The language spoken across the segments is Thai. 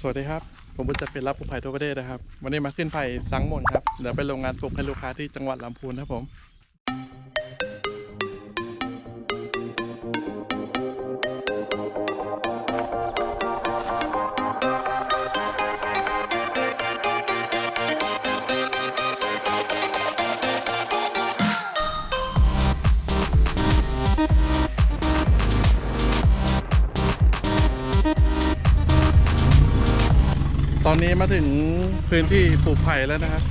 สวัสดีครับ ผมบุญจะเป็นรับปลูกไผ่ทั่วประเทศนะครับ วันนี้มาขึ้นไผ่สังมนครับ เดี๋ยวไปโรงงานปลูกให้ลูกค้าที่จังหวัดลำพูนครับผม ตอนนี้มาถึงพื้นที่ปลูกไผ่แล้วนะครับ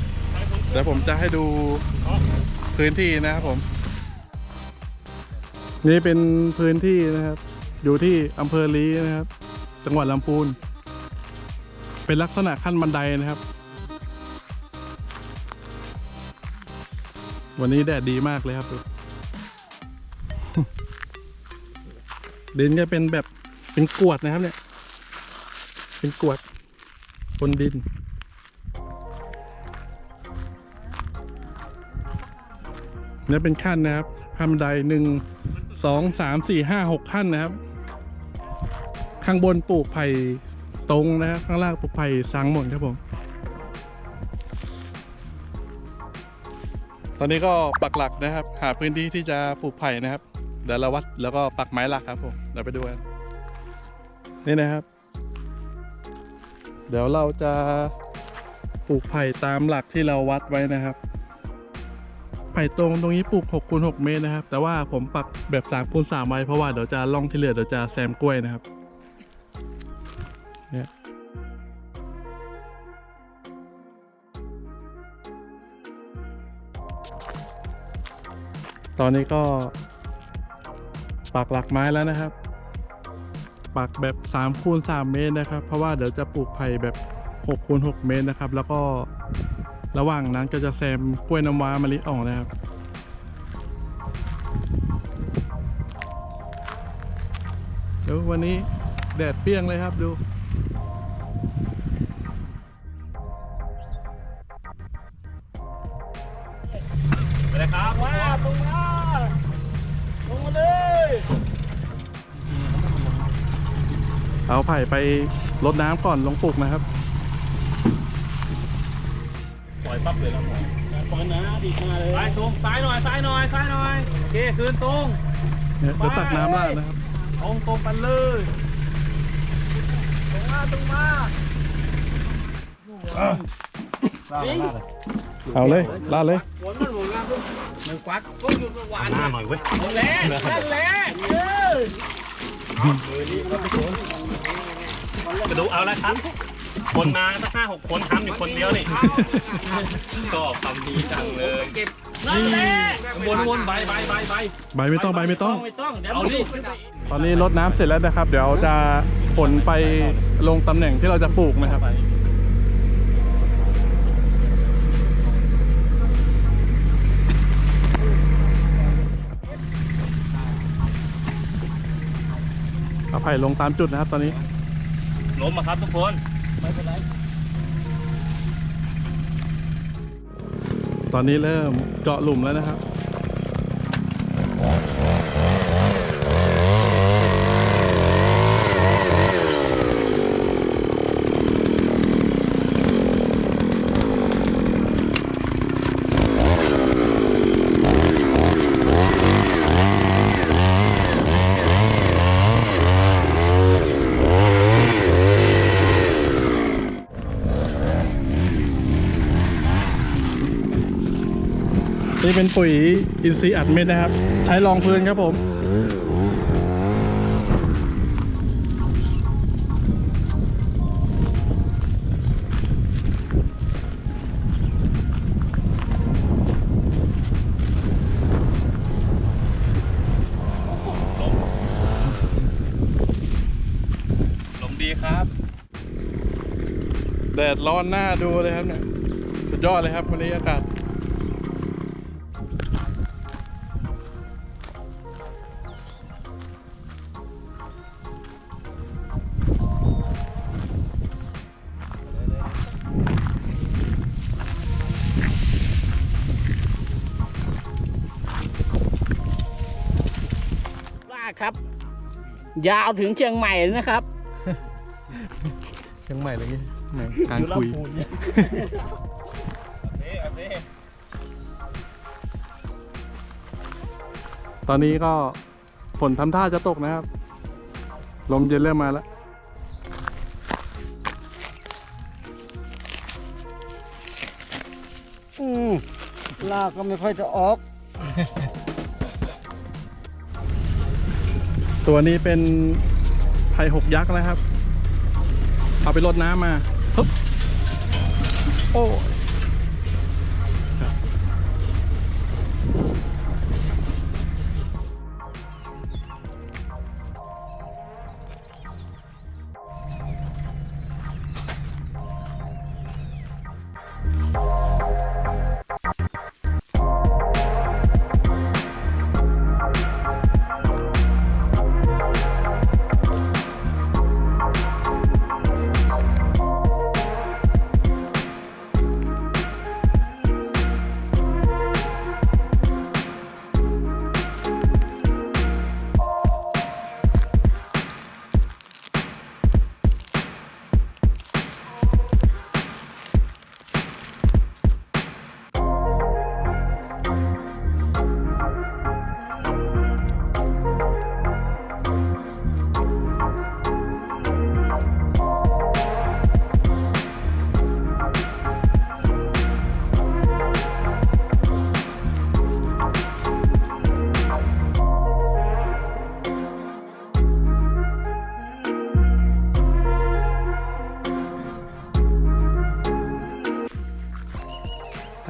เดี๋ยวผมจะให้ดูพื้นที่นะครับผม นี่เป็นพื้นที่นะครับ อยู่ที่อำเภอลีนะครับ จังหวัดลำพูน เป็นลักษณะขั้นบันไดนะครับ วันนี้แดดดีมากเลยครับ ดินจะเป็นแบบเป็นกรวดนะครับเนี่ย เป็นกรวด บนดิน นี่เป็นขั้นนะครับขั้นบันไดหนึ่งสองสามสี่ห้าหกขั้นนะครับ ข้างบนปลูกไผ่ตรงนะครับ ข้างล่างปลูกไผ่สังหมดครับผม ตอนนี้ก็ปักหลักนะครับ หาพื้นที่ที่จะปลูกไผ่นะครับเดี๋ยวเราวัดแล้วก็ปักไม้หลักครับผมเดี๋ยวไปดูกันนี่นะครับ เดี๋ยวเราจะปลูกไผ่ตามหลักที่เราวัดไว้นะครับ ไผ่ตรงตรงนี้ปลูก6คูณ6เมตรนะครับ แต่ว่าผมปักแบบ3คูณ3ไว้เพราะว่าเดี๋ยวจะล่องที่เหลือเดี๋ยวจะแซมกล้วยนะครับเนี่ยตอนนี้ก็ปักหลักไม้แล้วนะครับ ปักแบบ3คูณ3เมตรนะครับ เพราะว่าเดี๋ยวจะปลูกไผ่แบบ6คูณ6เมตรนะครับ แล้วก็ระหว่างนั้นก็จะแซมกล้วยน้ำว้ามะลิอ่องนะครับดูวันนี้แดดเปรี้ยงเลยครับดู เอาไผ่ไปรดน้ำก่อนลงปลูกนะครับ ปล่อยปั๊บเลยแล้วปอนนะดีมาเลยไปตรงซ้ายหน่อยซ้ายหน่อยซ้ายหน่อยโอเคคืนตรงเนี่ยเดี๋ยวตักน้ำราดนะครับตรงตรงกันเลยตรงมาตรงมาเอาเลยราดเลยฝนมันหมุนงานทุกหนึ่งควักก็หยุดหวานหน่อยเว้ยนั่นแหละนั่นแหละเออกระดู เอาแล้วครับ คนมาสักห้าหกคนทำอยู่คนเดียวนี่ ก็ทำดีจังเลยเก็บนั่นแหละวนวนใบใบใบใบใบไม่ต้องใบไม่ต้อง ไม่ต้อง เดี๋ยวเอาดิตอนนี้รดน้ำเสร็จแล้วนะครับ เดี๋ยวจะขนไปลงตำแหน่งที่เราจะปลูกนะครับเอาไผ่ลงตามจุดนะครับตอนนี้ ล้มมาครับทุกคน ไม่เป็นไร ตอนนี้เริ่มเจาะหลุมแล้วนะครับ นี่เป็นปุ๋ยอินทรีย์อัดเม็ดนะครับ ใช้รองพื้นครับผม ลมดีครับ แดดร้อนหน้าดูเลยครับเนี่ย สุดยอดเลยครับวันนี้อากาศ ยาวถึงเชียงใหม่เลยนะครับ เชียงใหม่อะไรเงี้ยแหมกลางอยู่คุยลำพูนเนี่ยเอ๊ะเอ๊ะตอนนี้ก็ฝนทำท่าจะตกนะครับ ลมเย็นเริ่มมาแล้ว อืมลากก็ไม่ค่อยจะออก ตัวนี้เป็นไผ่หกยักษ์นะครับ เอาไปรดน้ำมาฮึบโอ้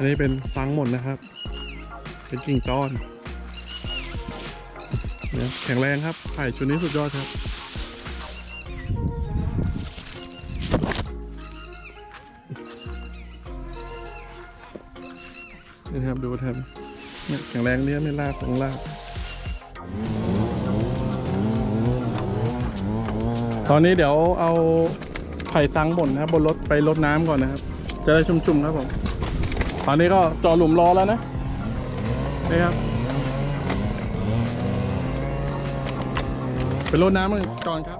อันนี้เป็นฟังหมดนะครับ เป็นกิ่งต้อนเนี่ยแข็งแรงครับไผ่ชุดนี้สุดยอดครับ นี่ครับดูแทนเนี่ยแข็งแรงเนี่ยไม่ลากของลากตอนนี้เดี๋ยวเอาไผ่ซังบนนะครับ บนรถไปรดน้ำก่อนนะครับ จะได้ชุ่มๆครับผม ตอนนี้ก็จอหลุมรอแล้วนะนี่ครับ เป็นรดน้ำมันก่อนครับ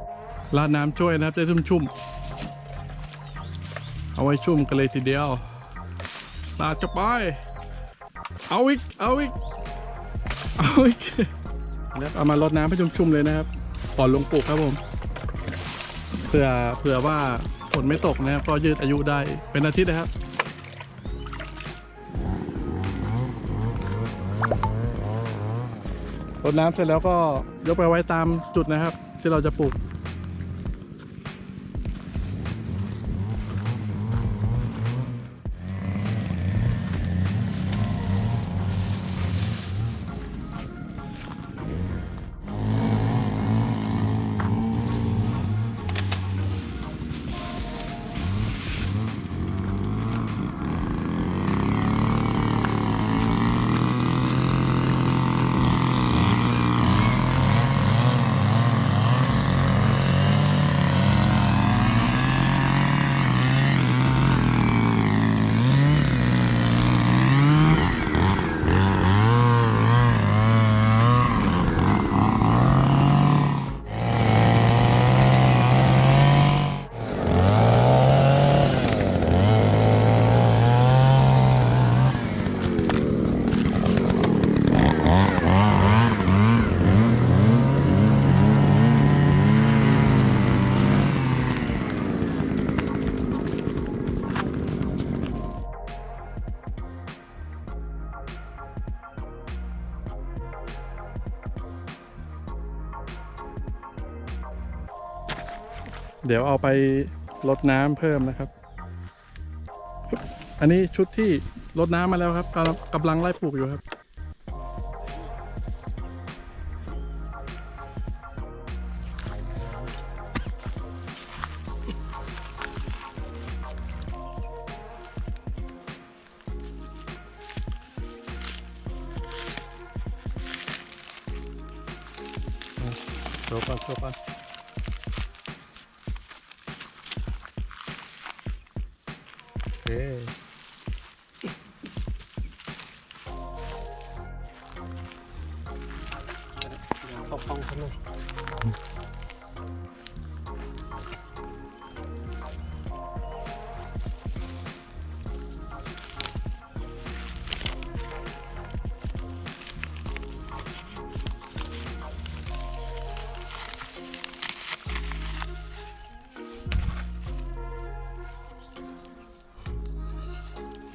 ราดน้ำช่วยนะครับจะได้ชุ่มๆเอาไว้ชุ่มกันเลยทีเดียวลาดจะไป เอาอีก เอาอีก เอาอีกแล้วเอามารดน้ำให้ชุ่มๆเลยนะครับก่อนลงปลูกครับผมเผื่อเผื่อว่าฝนไม่ตกนะครับก็ยืดอายุได้เป็นอาทิตย์นะครับ รดน้ำเสร็จแล้วก็ยกไปไว้ตามจุดนะครับ ที่เราจะปลูก เดี๋ยวเอาไปลดน้ำเพิ่มนะครับ อันนี้ชุดที่ลดน้ำมาแล้วครับกำกำลังไล่ปลูกอยู่ครับ โอเค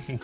Sim.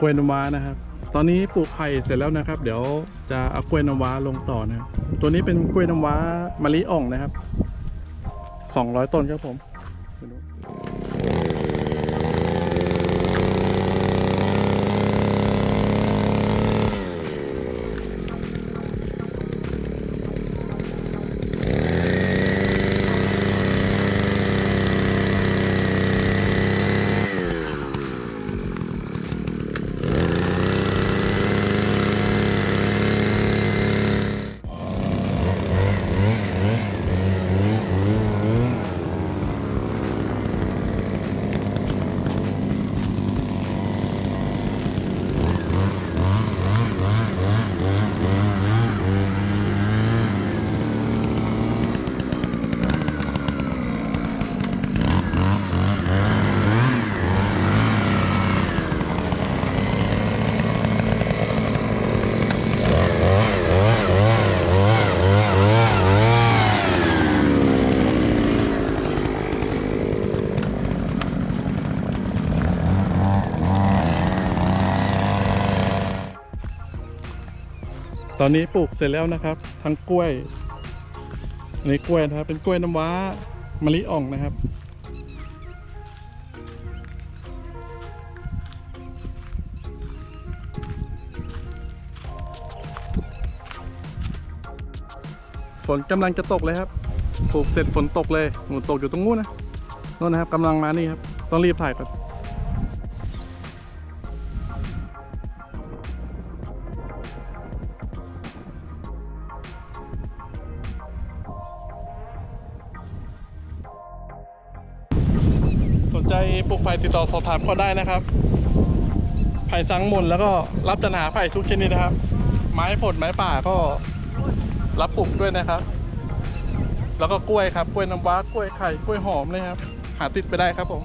กล้วยนวานะครับ ตอนนี้ปลูกไผ่เสร็จแล้วนะครับ เดี๋ยวจะเอากล้วยนวาลงต่อนะครับตัวนี้เป็นกล้วยนวามะลิอ่องนะครับ 200 ต้นครับผม อนนี้ปลูกเสร็จแล้วนะครับ ทั้งกล้วยอันนี้กล้วยนะครับ เป็นกล้วยน้ำว้ามะลิอ่องนะครับ ฝนกำลังจะตกเลยครับปลูกเสร็จฝนตกเลยหนูตกอยู่ตรงนู้นนะนู่นนะครับกำลังมานี่ครับ ต้องรีบถ่ายก่อน ใจปลูกไผ่ติดต่อสอบถามก็ได้นะครับ ไผ่สังมนแล้วก็รับจัดหาไผ่ทุกชนิดนะครับ ไม้ผลไม้ป่าก็รับปลูกด้วยนะครับ แล้วก็กล้วยครับ กล้วยน้ำว้ากล้วยไข่กล้วยหอมเลยครับ หาติดไปได้ครับผม